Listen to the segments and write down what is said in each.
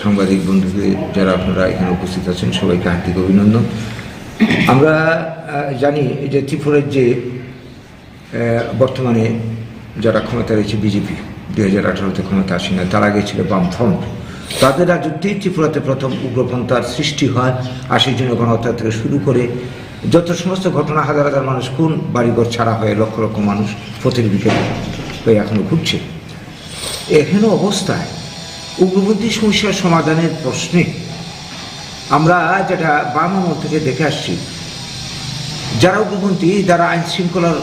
সাংবাদিক বন্ধুদের যারা আপনারা এখানে উপস্থিত আছেন, সবাইকে হার্দিক অভিনন্দন। আমরা জানি যে ত্রিপুরার যে বর্তমানে যারা ক্ষমতা রয়েছে বিজেপি দু হাজার আঠারোতে ক্ষমতা আসে না তার আগে ছিল বামফ্রন্ট। তাদের রাজত্বেই ত্রিপুরাতে প্রথম উগ্রপন্থার সৃষ্টি হয়, আশির জন্য গণহত্যা থেকে শুরু করে যত সমস্ত ঘটনা, হাজার হাজার মানুষ কোন বাড়িঘর ছাড়া হয়ে লক্ষ লক্ষ মানুষ প্রতির বিকেল হয়ে এখনও ঘুরছে এখানে অবস্থায় উগ্রপন্থী সমস্যার সমাধানের প্রশ্নে আমরা যেটা বাম থেকে দেখে আসছি, যারা উগ্রপন্থী, যারা আইন শৃঙ্খলার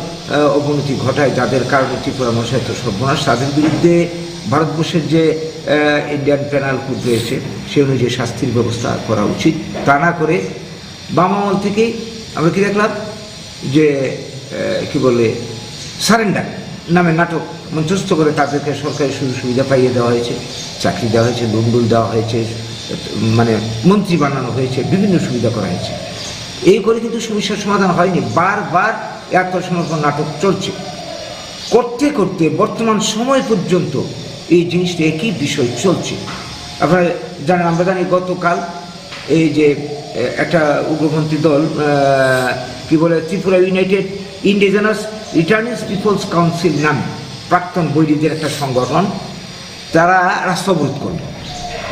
অবনতি ঘটায়, যাদের কারণে ত্রিপুরা মানুষ এত সর্বনাশ, তাদের বিরুদ্ধে ভারতবর্ষের যে ইন্ডিয়ান পেনাল কোড রয়েছে, সে অনুযায়ী শাস্তির ব্যবস্থা করা উচিত। তা না করে বাম আমল থেকেই আমরা কি দেখলাম যে কি বলে সারেন্ডার নামে নাটক মঞ্চস্থ করে তাদেরকে সরকারি সুযোগ সুবিধা পাইয়ে দেওয়া হয়েছে, চাকরি দেওয়া হয়েছে লোনডুল দেওয়া হয়েছে মানে মন্ত্রী বানানো হয়েছে, বিভিন্ন সুবিধা করা হয়েছে। এই করে কিন্তু সমস্যার সমাধান হয়নি। বারবার আত্মসমর্পণ নাটক চলছে। করতে করতে বর্তমান সময় পর্যন্ত এই জিনিসটা একই বিষয় চলছে। আপনারা জানেন, আমরা জানি গতকাল এই যে একটা উগ্রপন্থী দল কি বলে, Tripura united indigenous returnees people's council নামে প্রাক্তন বৈরীদের একটা সংগঠন, তারা রাস্তা অবরোধ করল।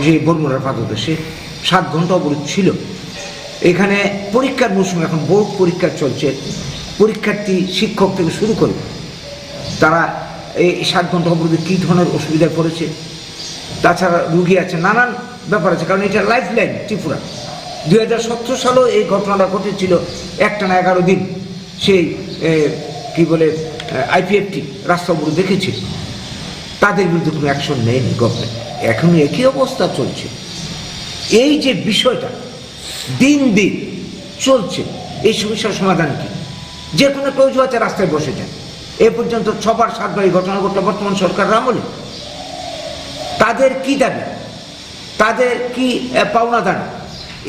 যে বর্মরার পাদদেশে সাত ঘণ্টা অবরোধ ছিল। এখানে পরীক্ষার মৌসুম এখন, বোর্ড পরীক্ষা চলছে। পরীক্ষার্থী, শিক্ষক থেকে শুরু করে তারা এই সাত ঘণ্টা অবরোধে কী ধরনের অসুবিধায় পড়েছে? তাছাড়া রুগী আছে, নানান ব্যাপার আছে, কারণ এটা লাইফ লাইন ত্রিপুরা। দুই হাজার সতেরো সালেও এই ঘটনাটা ঘটেছিল একটানা এগারো দিন। সেই কি বলে আইপিএফটি রাস্তা অবরোধ দেখেছিল তাদের বিরুদ্ধে কোনো অ্যাকশন নেয়নি গভর্নমেন্ট এখনও একই অবস্থা চলছে। এই যে বিষয়টা দিন দিন চলছে, এই সমস্যার সমাধান কি? যে কোনো একটা অজুহাতে রাস্তায় বসে যায়। এ পর্যন্ত ছবার, সাতবার এই ঘটনা ঘটলো, বর্তমান সরকারের আমলে। তাদের কি দাবি? তাদের কি পাওনা দান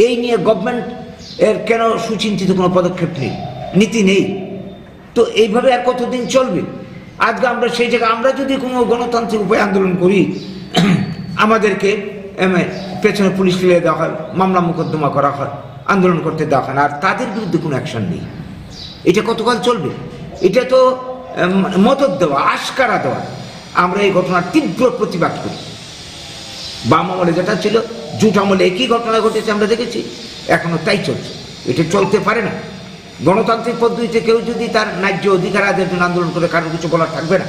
এই নিয়ে গভর্নমেন্ট এর কেন সুচিন্তিত কোনো পদক্ষেপ নেই? নীতি নেই। তো এইভাবে আর কতদিন চলবে? আজকে আমরা সেই জায়গায় আমরা যদি কোনো গণতান্ত্রিক উপায় আন্দোলন করি, আমাদেরকে পেছনে পুলিশ ফেলে দেওয়া হয়, মামলা মোকদ্দমা করা হয়, আন্দোলন করতে দেওয়া হয় আর তাদের বিরুদ্ধে কোনো অ্যাকশন নেই। এটা কতকাল চলবে? এটা তো মদত দেওয়া, আশকারা দেওয়া। আমরা এই ঘটনার তীব্র প্রতিবাদ করি। বাম আমলে যেটা ছিল, জুট আমলে একই ঘটনা ঘটেছে, আমরা দেখেছি। এখনও তাই চলছে। এটা চলতে পারে না। গণতান্ত্রিক পদ্ধতিতে কেউ যদি তার ন্যায্য অধিকার আদায়ের জন্য আন্দোলন করে, কারোর কিছু বলার থাকবে না।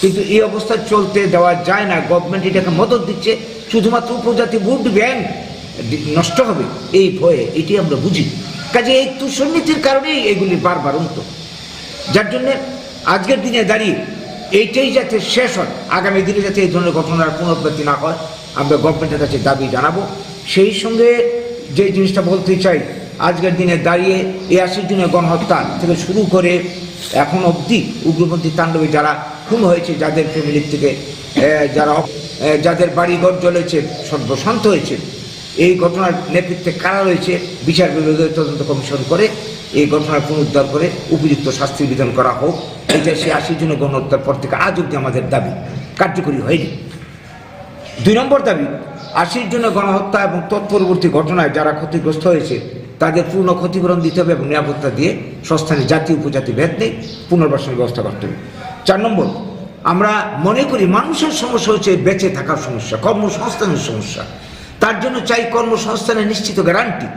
কিন্তু এই অবস্থা চলতে দেওয়া যায় না। গভর্নমেন্ট এটাকে মদত দিচ্ছে, শুধুমাত্র উপজাতি ভোট ব্যাংক নষ্ট হবে। এই ভয়ে এটি আমরা বুঝি। কাজে এই তুষনীতির কারণেই এগুলি বারবার উন্ত যার জন্যে আজকের দিনে দাঁড়িয়ে এইটাই যাতে শেষ হয়। আগামী দিনে যাতে এই ধরনের ঘটনার পুনরাবৃত্তি না হয়, আমরা গভর্নমেন্টের কাছে দাবি জানাব। সেই সঙ্গে যে জিনিসটা বলতে চাই আজকের দিনে দাঁড়িয়ে এই আশির দিনের গণহত্যা থেকে শুরু করে এখন অবধি উগ্রপন্থী তাণ্ডবে যারা খুন হয়েছে, যাদের ফ্যামিলির থেকে যারা যাদের বাড়িঘর জ্বলেছে, সর্বশান্ত হয়েছে। এই ঘটনার নেতৃত্বে কারা রয়েছে, বিচার বিভাগীয় তদন্ত কমিশন করে এই ঘটনার পুনরুদ্ধার করে উপযুক্ত শাস্তির বিধান করা হোক। এটা সে আশির জন্য গণহত্যার পর থেকে আজ অব্দি আমাদের দাবি, কার্যকরী হয়নি। দুই নম্বর দাবি, আশির জন্য গণহত্যা এবং তৎপরবর্তী ঘটনায় যারা ক্ষতিগ্রস্ত হয়েছে তাদের পূর্ণ ক্ষতিপূরণ দিতে হবে এবং নিরাপত্তা দিয়ে সস্থানে জাতি, উপজাতি, ভেদ নেই, পুনর্বাসনের ব্যবস্থা করতে হবে। চার নম্বর, আমরা মনে করি মানুষের সমস্যা হচ্ছে বেঁচে থাকার সমস্যা, কর্মসংস্থানের সমস্যা। তার জন্য চাই কর্মসংস্থানের নিশ্চিত গ্যারান্টি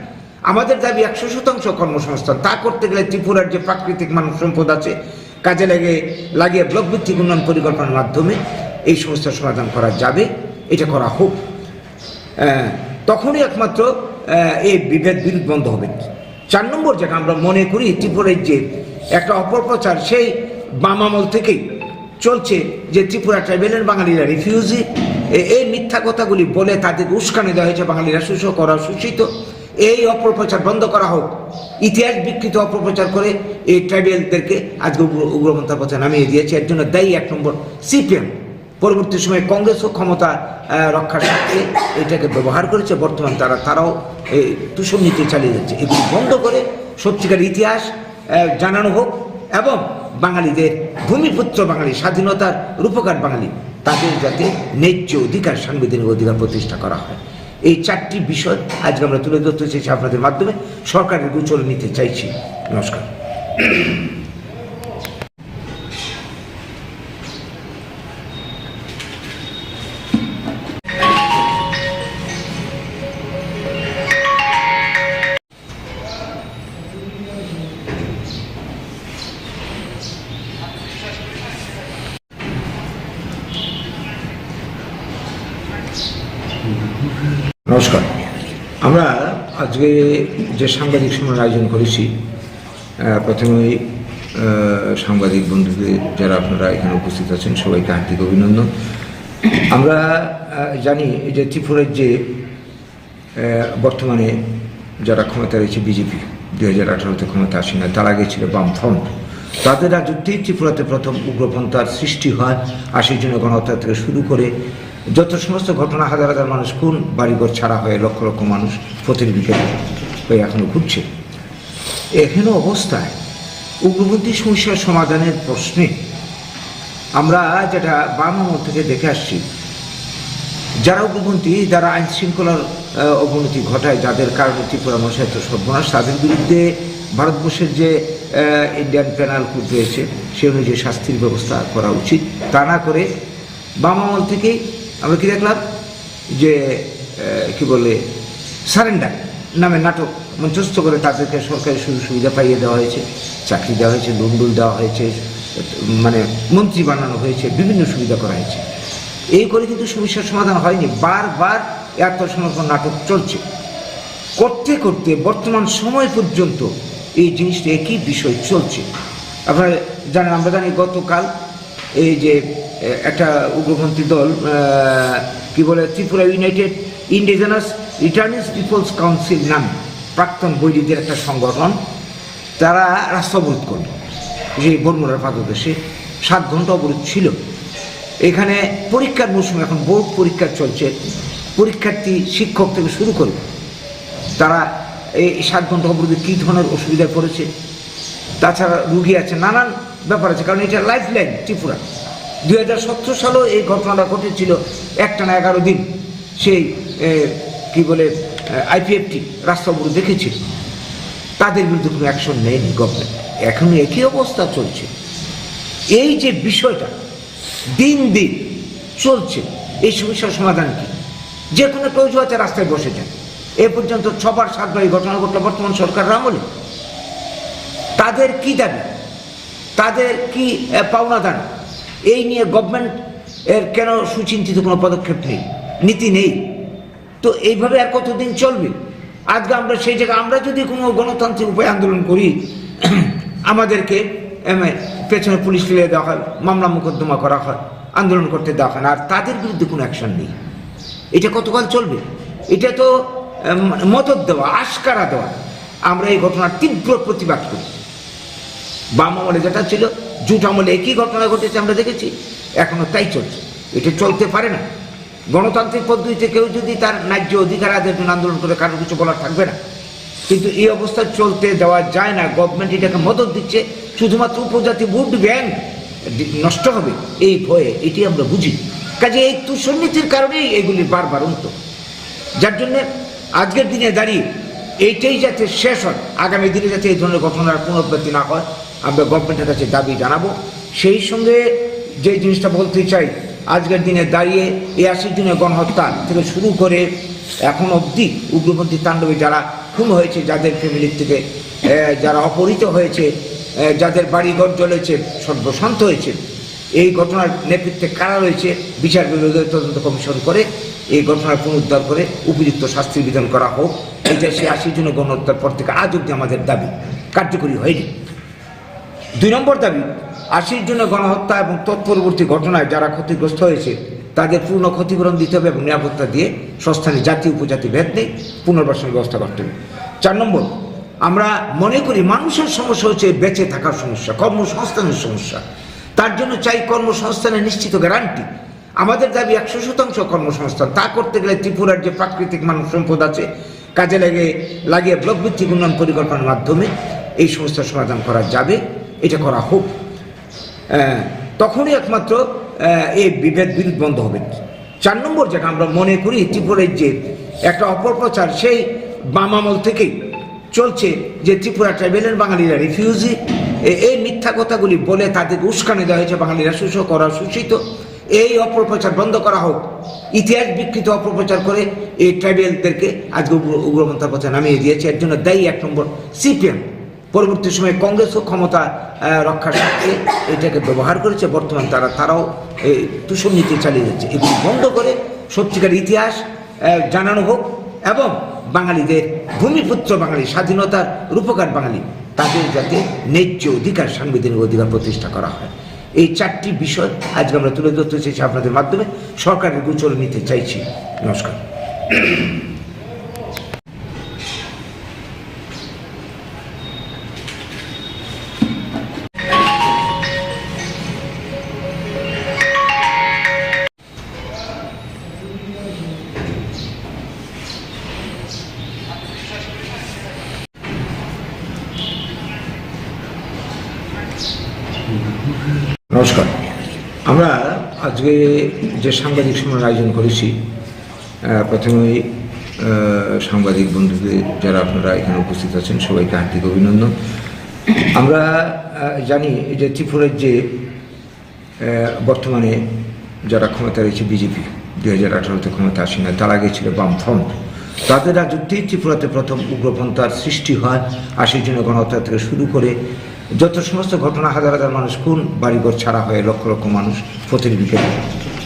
আমাদের দাবি একশো শতাংশ কর্মসংস্থান, তা করতে গেলে ত্রিপুরার যে প্রাকৃতিক মানব সম্পদ আছে, কাজে লাগে, লাগিয়ে ব্লক ভিত্তিক উন্নয়ন পরিকল্পনার মাধ্যমে এই সমস্যার সমাধান করা যাবে, এটা করা হোক। তখনই একমাত্র এই বিভেদ বিরোধ বন্ধ হবে। চার নম্বর যেটা আমরা মনে করি ত্রিপুরার যে একটা অপপ্রচার, সেই বাম আমল থেকেই চলছে যে ত্রিপুরা ট্রাইবেলের বাঙালিরা রিফিউজি এই মিথ্যা কথাগুলি বলে তাদের উস্কানি দেওয়া হয়েছে, বাঙালিরা শোষণ করা শোষিত এই অপপ্রচার বন্ধ করা হোক, ইতিহাস বিকৃত অপপ্রচার করে এই ট্রাইবেলদেরকে আজকে উগ্র, উগ্রপন্থার পথে নামিয়ে দিয়েছে। এর জন্য দায়ী এক নম্বর সিপিএম। পরবর্তী সময়ে কংগ্রেসও ক্ষমতা রক্ষার স্বার্থে এটাকে ব্যবহার করেছে। বর্তমান তারা, তারাও তুষণ নীতি চালিয়ে যাচ্ছে। এগুলি বন্ধ করে সত্যিকার ইতিহাস জানানো হোক এবং বাঙালিদের ভূমিপুত্র বাঙালি, স্বাধীনতার রূপকার বাঙালি, তাদের যাতে ন্যায্য অধিকার, সাংবিধানিক অধিকার প্রতিষ্ঠা করা হয়। এই চারটি বিষয় আজকে আমরা তুলে ধরতে চাইছি আপনাদের মাধ্যমে। সরকারের গুচল নিতে চাইছি। নমস্কার। আজকে যে সাংবাদিক সম্মেলন আয়োজন করেছি প্রথমেই সাংবাদিক বন্ধুদের যারা আপনারা এখানে উপস্থিত আছেন, সবাইকে হার্দিক অভিনন্দন। আমরা জানি যে ত্রিপুরার যে বর্তমানে যারা ক্ষমতা রয়েছে, বিজেপি, দুই হাজার আঠারোতে ক্ষমতা আসে না, তার আগে ছিল বামফ্রন্ট তাদের রাজত্বেই ত্রিপুরাতে প্রথম উগ্রপন্থার সৃষ্টি হয়, আশির জন্য গণহত্যা থেকে শুরু করে যত সমস্ত ঘটনা হাজার হাজার মানুষ কোন বাড়িঘর ছাড়া হয়ে লক্ষ লক্ষ মানুষ প্রতিনিধিকে হয়ে এখনও ঘুরছে। এখানে অবস্থায় উগ্রপন্থী সমস্যার সমাধানের প্রশ্নে আমরা যেটা বাম থেকে দেখে আসছি, যারা উগ্রপন্থী, যারা আইন শৃঙ্খলার অবনতি ঘটায়, যাদের কারণে ত্রিপুরা মানুষের এত সর্বনাশ, তাদের বিরুদ্ধে ভারতবর্ষের যে ইন্ডিয়ান পেনাল কোড রয়েছে, সে অনুযায়ী শাস্তির ব্যবস্থা করা উচিত। তা না করে বাম আমল থেকেই আমরা কি দেখলাম? যে কি বলে, সারেন্ডার নামে নাটক মঞ্চস্থ করে তাদেরকে সরকারি সুযোগ সুবিধা পাইয়ে দেওয়া হয়েছে, চাকরি দেওয়া হয়েছে লুন্ডুল দেওয়া হয়েছে মানে মন্ত্রী বানানো হয়েছে, বিভিন্ন সুবিধা করা হয়েছে। এই করে কিন্তু সমস্যার সমাধান হয়নি। বারবার এত সমর্পণ নাটক চলছে। করতে করতে বর্তমান সময় পর্যন্ত এই জিনিসটা একই বিষয় চলছে। আপনারা জানেন, আমরা জানি গতকাল এই যে একটা উগ্রপন্থী দল কি বলে, Tripura united indigenous returnees people's council নামে, প্রাক্তন বৈদিকদের একটা সংগঠন, তারা রাস্তা অবরোধ করল। যে বর্মুরার পাদদেশে সাত ঘণ্টা অবরোধ ছিল। এখানে পরীক্ষার মৌসুম, এখন বোর্ড পরীক্ষা চলছে। পরীক্ষার্থী, শিক্ষক থেকে শুরু করে তারা এই সাত ঘণ্টা অবরোধে কী ধরনের অসুবিধায় পড়েছে? তাছাড়া রুগী আছে, নানান ব্যাপার আছে, কারণ এটা লাইফ লাইন ত্রিপুরা। দুই হাজার সতেরো সালেও এই ঘটনাটা ঘটেছিল একটানা এগারো দিন। সেই কি বলে আইপিএফটি রাস্তা অবরোধ দেখেছিল। তাদের বিরুদ্ধে কোনো অ্যাকশন নেয়নি গভর্নমেন্ট এখন একই অবস্থা চলছে। এই যে বিষয়টা, দিন দিন চলছে, এই সমস্যার সমাধান কি? যে কোনো কেউ আছে রাস্তায় বসে এ পর্যন্ত ছবার, সাতবার এই ঘটনা ঘটলো বর্তমান সরকার আমলে। তাদের কি দাবি? তাদের কি পাওনা দান? এই নিয়ে গভর্নমেন্ট এর কেন সুচিন্তিত কোনো পদক্ষেপ নেই? নীতি নেই। তো এইভাবে আর কতদিন চলবে? আজকে আমরা সেই জায়গায়, আমরা যদি কোনো গণতান্ত্রিক উপায় আন্দোলন করি, আমাদেরকে পেছনে পুলিশ ফেলে দেওয়া হয়, মামলা মোকদ্দমা করা হয়, আন্দোলন করতে দেওয়া হয় আর তাদের বিরুদ্ধে কোনো অ্যাকশন নেই। এটা কতকাল চলবে? এটা তো মদত দেওয়া, আশকারা দেওয়া। আমরা এই ঘটনার তীব্র প্রতিবাদ করি। বাম আমলে যেটা ছিল, জুট আমলে একই ঘটনা ঘটেছে, আমরা দেখেছি। এখনও তাই চলছে। এটা চলতে পারে না। গণতান্ত্রিক পদ্ধতিতে কেউ যদি তার ন্যায্য অধিকার আদায়ের জন্য আন্দোলন করে কারোর কিছু বলার থাকবে না। কিন্তু এই অবস্থা চলতে দেওয়া যায় না। গভর্নমেন্ট এটাকে মদত দিচ্ছে। শুধুমাত্র উপজাতি ভোট ব্যাংক নষ্ট হবে। এই ভয়ে এটি আমরা বুঝি। কাজে এই তুষনীতির কারণেই এগুলি বারবার উন্ত যার জন্যে আজকের দিনে দাঁড়িয়ে এইটাই যাতে শেষ হয়। আগামী দিনে যাতে এই ধরনের ঘটনার পুনরাবৃত্তি না হয় আমরা গভর্নমেন্টের কাছে দাবি জানাব। সেই সঙ্গে যে জিনিসটা বলতে চাই, আজকের দিনে দাঁড়িয়ে এই আশি দিনের গণহত্যা থেকে শুরু করে এখন অবধি উগ্রপন্থী তাণ্ডবে যারা খুন হয়েছে, যাদের ফ্যামিলির থেকে যারা অপহৃত হয়েছে যাদের বাড়িঘর জ্বলেছে, সর্বশান্ত হয়েছে। এই ঘটনার নেতৃত্বে কারা রয়েছে, বিচার বিরোধী তদন্ত কমিশন করে এই ঘটনার পুনরুদ্ধার করে উপযুক্ত শাস্তির বিধান করা হোক। এটা সে আশি জন গণহত্যার পর থেকে আজ অব্দি আমাদের দাবি। কার্যকরী হয়নি। দুই নম্বর দাবি, আশির জন্য গণহত্যা এবং তৎপরবর্তী ঘটনায় যারা ক্ষতিগ্রস্ত হয়েছে, তাদের পূর্ণ ক্ষতিপূরণ দিতে হবে এবং নিরাপত্তা দিয়ে সংস্থানে জাতি, উপজাতি, ভেদ নেই, পুনর্বাসনের ব্যবস্থা করতে হবে। চার নম্বর, আমরা মনে করি মানুষের সমস্যা হচ্ছে বেঁচে থাকার সমস্যা, কর্মসংস্থানের সমস্যা। তার জন্য চাই কর্মসংস্থানের নিশ্চিত গ্যারান্টি। আমাদের দাবি একশো শতাংশ কর্মসংস্থান। তা করতে গেলে ত্রিপুরার যে প্রাকৃতিক মানব সম্পদ আছে, কাজে লাগে লাগিয়ে ব্লক ভিত্তিক উন্নয়ন পরিকল্পনার মাধ্যমে এই সমস্যার সমাধান করা যাবে। এটা করা হোক। তখনই একমাত্র এই বিভেদ বিরোধ বন্ধ হবে। চার নম্বর যেটা আমরা মনে করি ত্রিপুরার যে একটা অপপ্রচার, সেই বাম আমল থেকেই চলছে যে ত্রিপুরা ট্রাইবেলের বাঙালিরা রিফিউজি। এই মিথ্যা কথাগুলি বলে তাদের উস্কানি দেওয়া হয়েছে, বাঙালিরা শোষ করা শোষিত এই অপপ্রচার বন্ধ করা হোক। ইতিহাস বিকৃত অপপ্রচার করে এই ট্রাইবেলদেরকে আজকে উগ্র উগ্রপন্থার পথে নামিয়ে দিয়েছে। এর জন্য দায়ী এক নম্বর সিপিএম। পরবর্তী সময়ে কংগ্রেসও ক্ষমতা রক্ষার স্বার্থে এটাকে ব্যবহার করেছে। বর্তমান তারা, তারাও এই তুষণ নীতি চালিয়ে যাচ্ছে। এগুলি বন্ধ করে সত্যিকার ইতিহাস জানানো হোক এবং বাঙালিদের ভূমিপুত্র বাঙালি, স্বাধীনতার রূপকার বাঙালি, তাদের যাতে ন্যায্য অধিকার, সাংবিধানিক অধিকার প্রতিষ্ঠা করা হয়। এই চারটি বিষয় আজকে আমরা তুলে ধরতে চাইছি আপনাদের মাধ্যমে। সরকারের গোচরে নিতে চাইছি। নমস্কার নমস্কার। আজকে যে সাংবাদিক সম্মেলন আয়োজন করেছি প্রথমেই সাংবাদিক বন্ধুদের যারা আপনারা এখানে উপস্থিত আছেন, সবাইকে হার্দিক অভিনন্দন। আমরা জানি যে ত্রিপুরার যে বর্তমানে যারা ক্ষমতা রয়েছে, বিজেপি, দুই হাজার আঠারোতে ক্ষমতা আসে না তার আগে ছিল বামফ্রন্ট তাদের রাজত্বেই ত্রিপুরাতে প্রথম উগ্রপন্থার সৃষ্টি হয়, আশির জন্য গণহত্যা থেকে শুরু করে যত সমস্ত ঘটনা হাজার হাজার মানুষ কোন বাড়িঘর ছাড়া হয়ে লক্ষ লক্ষ মানুষ বিকেলে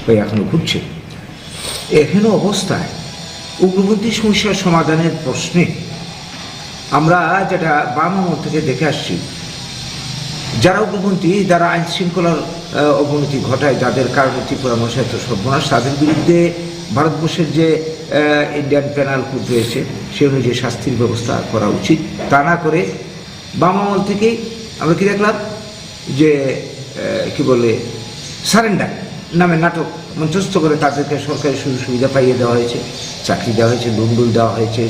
হয়ে এখনও ঘুরছে। এখানে অবস্থায় উগ্রপন্থী সমস্যার সমাধানের প্রশ্নে আমরা যেটা বাম আমল থেকে দেখে আসছি, যারা উগ্রপন্থী, যারা আইন শৃঙ্খলার অবনতি ঘটায়, যাদের কারণে ত্রিপুরা মানুষের এত সর্বনাশ, তাদের বিরুদ্ধে ভারতবর্ষের যে ইন্ডিয়ান পেনাল কোড রয়েছে, সে অনুযায়ী শাস্তির ব্যবস্থা করা উচিত। তা না করে বাম আমল থেকেই আমরা কি দেখলাম? যে কি বলে সারেন্ডার নামে নাটক মঞ্চস্থ করে তাদেরকে সরকারি সুযোগ সুবিধা পাইয়ে দেওয়া হয়েছে, চাকরি দেওয়া হয়েছে ডুন্ডুল দেওয়া হয়েছে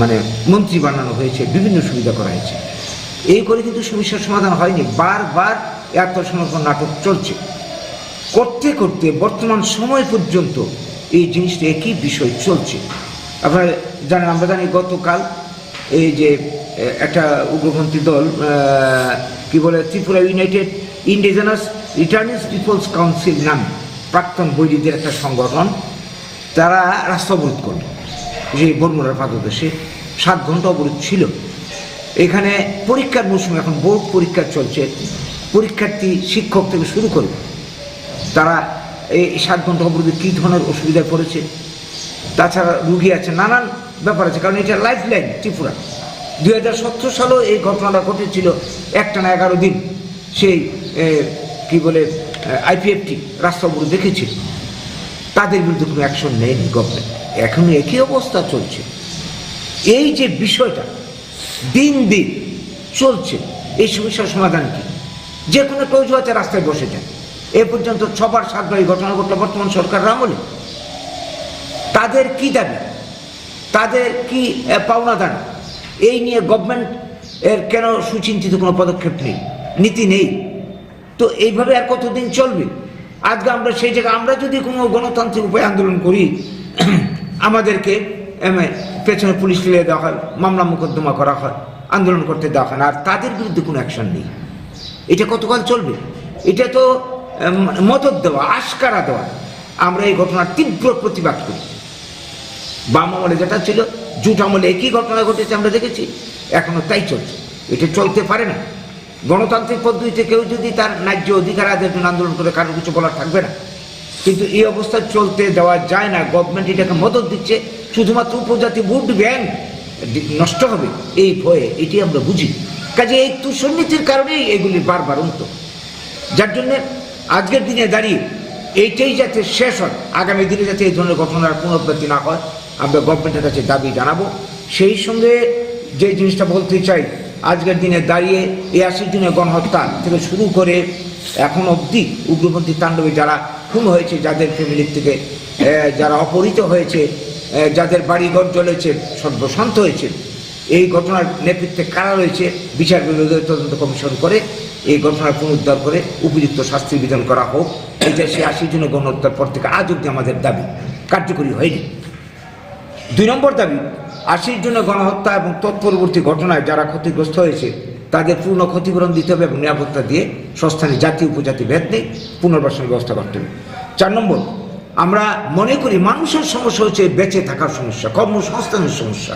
মানে মন্ত্রী বানানো হয়েছে, বিভিন্ন সুবিধা করা হয়েছে। এই করে কিন্তু সমস্যার সমাধান হয়নি। বারবার আত্মসমর্পণ নাটক চলছে। করতে করতে বর্তমান সময় পর্যন্ত এই জিনিসটা একই বিষয় চলছে। আপনারা জানেন, আমরা জানি গতকাল এই যে একটা উগ্রপন্থী দল কি বলে, Tripura united indigenous returnees people's council নাম, প্রাক্তন বৈরীদের একটা সংগঠন, তারা রাস্তা অবরোধ করল। যে বর্মরার পাদদেশে সাত ঘণ্টা অবরোধ ছিল। এখানে পরীক্ষার মৌসুম, এখন বোর্ড পরীক্ষা চলছে। পরীক্ষার্থী, শিক্ষক থেকে শুরু করে তারা এই সাত ঘণ্টা অবরোধে কী ধরনের অসুবিধায় পড়েছে? তাছাড়া রুগী আছে, নানান ব্যাপার আছে, কারণ এটা লাইফ লাইন ত্রিপুরা। দুই হাজার সতেরো এই ঘটনাটা ঘটেছিল একটানা এগারো দিন। সেই কি বলে আইপিএফটি রাস্তা অবরোধ দেখেছিল। তাদের বিরুদ্ধে কোনো অ্যাকশন নেয়নি গভর্নমেন্ট এখন একই অবস্থা চলছে। এই যে বিষয়টা দিন দিন চলছে, এই সমস্যার সমাধান কি? যে কোনো কেউ হয়তো রাস্তায় বসে যায়। এ পর্যন্ত ছবার, সাতবার এই ঘটনা ঘটলো বর্তমান সরকার আমলে তাদের কি দাবি? তাদের কি পাওনা দান? এই নিয়ে গভর্নমেন্ট এর কেন সুচিন্তিত কোনো পদক্ষেপ নেই? নীতি নেই। তো এইভাবে আর কতদিন চলবে? আজকে আমরা সেই জায়গায়, আমরা যদি কোনো গণতান্ত্রিক উপায়ে আন্দোলন করি, আমাদেরকে পেছনে পুলিশ ফেলে দেওয়া হয়, মামলা মোকদ্দমা করা হয়, আন্দোলন করতে দেওয়া হয় না। আর তাদের বিরুদ্ধে কোনো অ্যাকশন নেই। এটা কতকাল চলবে? এটা তো মদত দেওয়া, আশকারা দেওয়া। আমরা এই ঘটনার তীব্র প্রতিবাদ করি। বাম আমলে যেটা ছিল জুট আমলে একই ঘটনা ঘটেছে, আমরা দেখেছি। এখনও তাই চলছে। এটা চলতে পারে না। গণতান্ত্রিক পদ্ধতিতে কেউ যদি তার ন্যায্য অধিকার আদায়ের জন্য আন্দোলন করে কারোর কিছু বলার থাকবে না। কিন্তু এই অবস্থা চলতে দেওয়া যায় না। গভর্নমেন্ট এটাকে মদত দিচ্ছে। শুধুমাত্র উপজাতি ভোট ব্যাংক নষ্ট হবে। এই ভয়ে এটি আমরা বুঝি। কাজে এই তুষনীতির কারণেই এগুলি বারবার উন্ত যার জন্য আজকের দিনে দাঁড়িয়ে এইটাই যাতে শেষ হয়। আগামী দিনে যাতে এই ধরনের ঘটনার পুনরাবৃত্তি না হয় আমরা গভর্নমেন্টের কাছে দাবি জানাব। সেই সঙ্গে যে জিনিসটা বলতে চাই, আজকের দিনে দাঁড়িয়ে এই আশির দিনের গণহত্যা থেকে শুরু করে এখন অবধি উগ্রপন্থী তাণ্ডবে যারা খুন হয়েছে, যাদের ফ্যামিলির থেকে যারা অপহৃত হয়েছে যাদের বাড়িঘর জ্বলেছে, সর্বশান্ত হয়েছে, এই ঘটনার নেতৃত্বে কারা রয়েছে, বিচার বিভাগীয় তদন্ত কমিশন করে এই ঘটনার পুনরুদ্ধার করে উপযুক্ত শাস্তির বিধান করা হোক। এটা সে আশি জনের গণহত্যার পর থেকে আজ অব্দি আমাদের দাবি কার্যকরী হয়নি। দুই নম্বর দাবি আশির জন্য গণহত্যা এবং তৎপরবর্তী ঘটনায় যারা ক্ষতিগ্রস্ত হয়েছে, তাদের পূর্ণ ক্ষতিপূরণ দিতে হবে এবং নিরাপত্তা দিয়ে সস্থানে জাতি উপজাতি ভেদ নেই পুনর্বাসনের ব্যবস্থা করতে হবে। চার নম্বর, আমরা মনে করি মানুষের সমস্যা হচ্ছে বেঁচে থাকার সমস্যা, কর্মসংস্থানের সমস্যা।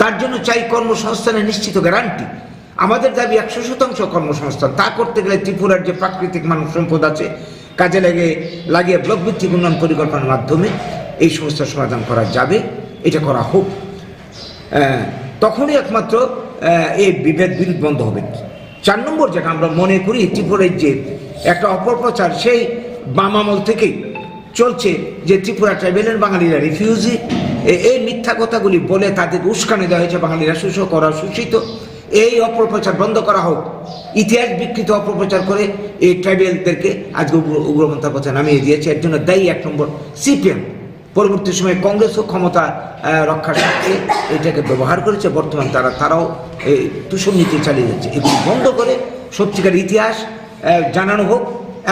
তার জন্য চাই কর্মসংস্থানের নিশ্চিত গ্যারান্টি। আমাদের দাবি একশো শতাংশ কর্মসংস্থান, তা করতে গেলে ত্রিপুরার যে প্রাকৃতিক মানব সম্পদ আছে, কাজে লাগে, লাগিয়ে ব্লক ভিত্তিক উন্নয়ন পরিকল্পনার মাধ্যমে এই সমস্যার সমাধান করা যাবে। এটা করা হোক। তখনই একমাত্র এই বিভেদ বিরোধ বন্ধ হবে। চার নম্বর যেটা আমরা মনে করি ত্রিপুরের যে একটা অপপ্রচার সেই বাম আমল থেকেই চলছে যে ত্রিপুরা ট্রাইবেলের বাঙালিরা রিফিউজি এই মিথ্যা কথাগুলি বলে তাদের উস্কানি দেওয়া হয়েছে, বাঙালিরা শোষক করা শোষিত এই অপপ্রচার বন্ধ করা হোক। ইতিহাস বিকৃত অপপ্রচার করে এই ট্রাইবেলদেরকে আজকে উগ্রপন্থার পথে নামিয়ে দিয়েছে। এর জন্য দায়ী এক নম্বর সিপিএম। পরবর্তী সময়ে কংগ্রেসও ক্ষমতা রক্ষার স্বার্থে এটাকে ব্যবহার করেছে। বর্তমান তারা, তারাও এই তুষণ নীতি চালিয়ে যাচ্ছে। এগুলি বন্ধ করে সত্যিকার ইতিহাস জানানো হোক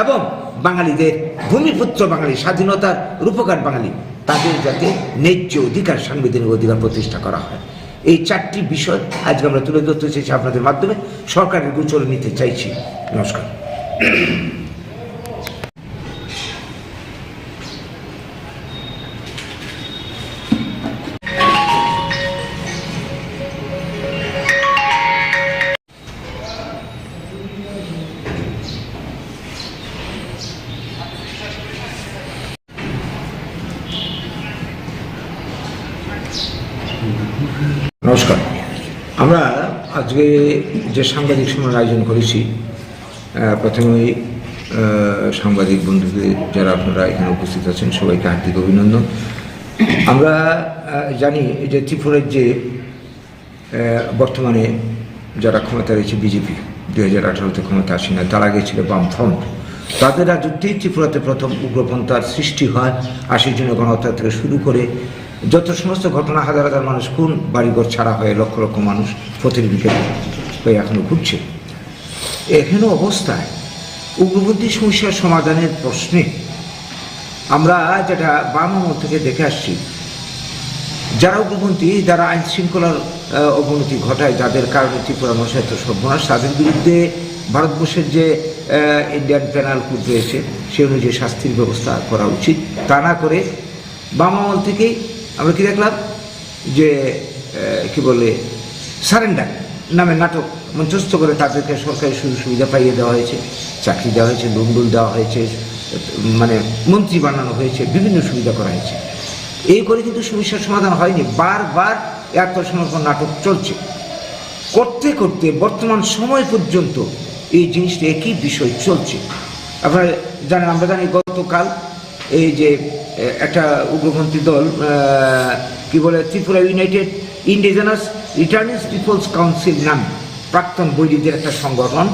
এবং বাঙালিদের ভূমিপুত্র বাঙালি, স্বাধীনতার রূপকার বাঙালি, তাদের যাতে ন্যায্য অধিকার, সাংবিধানিক অধিকার প্রতিষ্ঠা করা হয়। এই চারটি বিষয় আজকে আমরা তুলে ধরতে চাইছি আপনাদের মাধ্যমে। সরকারের গোচরে নিতে চাইছি। নমস্কার। নমস্কার। আমরা আজকে যে সাংবাদিক সম্মেলন আয়োজন করেছি প্রথমেই সাংবাদিক বন্ধুদের যারা আপনারা এখানে উপস্থিত আছেন, সবাইকে হার্দিক অভিনন্দন। আমরা জানি যে ত্রিপুরার যে বর্তমানে যারা ক্ষমতা রয়েছে, বিজেপি, দুই হাজার আঠারোতে ক্ষমতা আসে না, তার আগে ছিল বামফ্রন্ট তাদের রাজত্বেই ত্রিপুরাতে প্রথম উগ্রপন্থার সৃষ্টি হয়, আশির জন্য গণহত্যা থেকে শুরু করে যত সমস্ত ঘটনা হাজার হাজার মানুষ কোন বাড়িঘর ছাড়া হয়ে লক্ষ লক্ষ মানুষ প্রতিনিধিকে হয়ে এখনও ঘুরছে। এখানে অবস্থায় উগ্রপন্থী সমস্যার সমাধানের প্রশ্নে আমরা যেটা বাম থেকে দেখে আসছি, যারা উগ্রপন্থী, যারা আইন শৃঙ্খলার অবনতি ঘটায়, যাদের কারণে ত্রিপুরা মশায় তো সর্বনাশ, তাদের বিরুদ্ধে ভারতবর্ষের যে ইন্ডিয়ান পেনাল কোড রয়েছে, সে অনুযায়ী শাস্তির ব্যবস্থা করা উচিত। তা না করে বাম আমল থেকেই আমরা কি দেখলাম? যে কি বলে, সারেন্ডার নামে নাটক মঞ্চস্থ করে তাদেরকে সরকারি সুযোগ সুবিধা পাইয়ে দেওয়া হয়েছে, চাকরি দেওয়া হয়েছে লুন্ডুল দেওয়া হয়েছে মানে মন্ত্রী বানানো হয়েছে, বিভিন্ন সুবিধা করা হয়েছে। এই করে কিন্তু সমস্যার সমাধান হয়নি। বারবার আত্মসমর্পণ নাটক চলছে। করতে করতে বর্তমান সময় পর্যন্ত এই জিনিসটা একই বিষয় চলছে। আপনারা জানেন, আমরা জানি গতকাল এই যে একটা উগ্রপন্থী দল কি বলে, Tripura united indigenous returnees people's council নাম, প্রাক্তন বৈরীদের একটা সংগঠন।